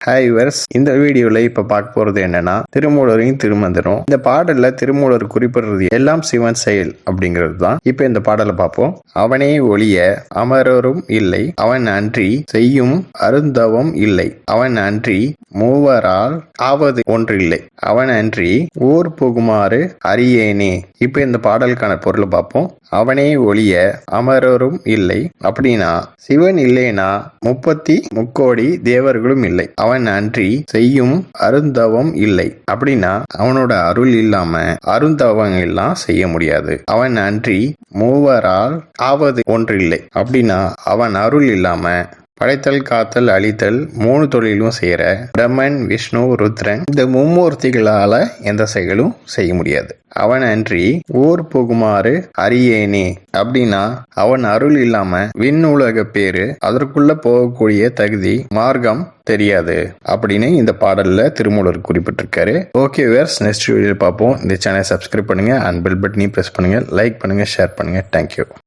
Hi verse இந்த வீடியோவில் இப்போ பார்க்க போகிறது என்னன்னா திருமூலரையும் திருமந்திரம். இந்த பாடலில் திருமூலர் குறிப்பிடுறது எல்லாம் சிவன் செயல் அப்படிங்கிறது தான் இப்போ இந்த பாடலை பார்ப்போம். அவனே ஒளிய அமரரும் இல்லை அவன் அன்றி செய்யும் அருந்தவம் இல்லை அவன் அன்றி மூவரால் ஆவது ஒன்றில்லை. அவன் அன்றி ஊர் புகுமாறு அறியேனே. இப்போ இந்த பாடலுக்கான பொருளை பார்ப்போம். அவனே ஒளிய அமரரும் இல்லை. அப்படின்னா சிவன் இல்லைனா முப்பத்தி முக்கோடி தேவர்களும் இல்லை. அவன் அன்றி செய்யும் அருந்தவம் இல்லை. அப்படின்னா அவனோட அருள் இல்லாம அருந்தவம் எல்லாம் செய்ய முடியாது. அவன் அன்றி மூவரால் ஆவது ஒன்றில்லை. அப்படின்னா அவன் அருள் இல்லாம படைத்தல் காத்தல் அழித்தல் மூணு தொழிலும் செய்கிற பிரம்மன் விஷ்ணு ருத்ரன் இந்த மும்மூர்த்திகளால எந்த செயலும் செய்ய முடியாது. அவன் அன்றி ஊர் புகுமாறு அறியேனே அப்படின்னா அவன் அருள் இல்லாம விண்ணுலக பேரு அதற்குள்ள போகக்கூடிய தகுதி மார்க்கம் தெரியாது அப்படின்னு இந்த பாடல்ல திருமூலர் குறிப்பிட்டிருக்காரு. ஓகே வேர்ஸ் நெக்ஸ்ட் வீடியோ பார்ப்போம். இந்த சேனலை சப்ஸ்கிரைப் பண்ணுங்க. அண்ட் பெல் பட்டனையும் ப்ரெஸ் பண்ணுங்க. லைக் பண்ணுங்க ஷேர் பண்ணுங்க. Thank you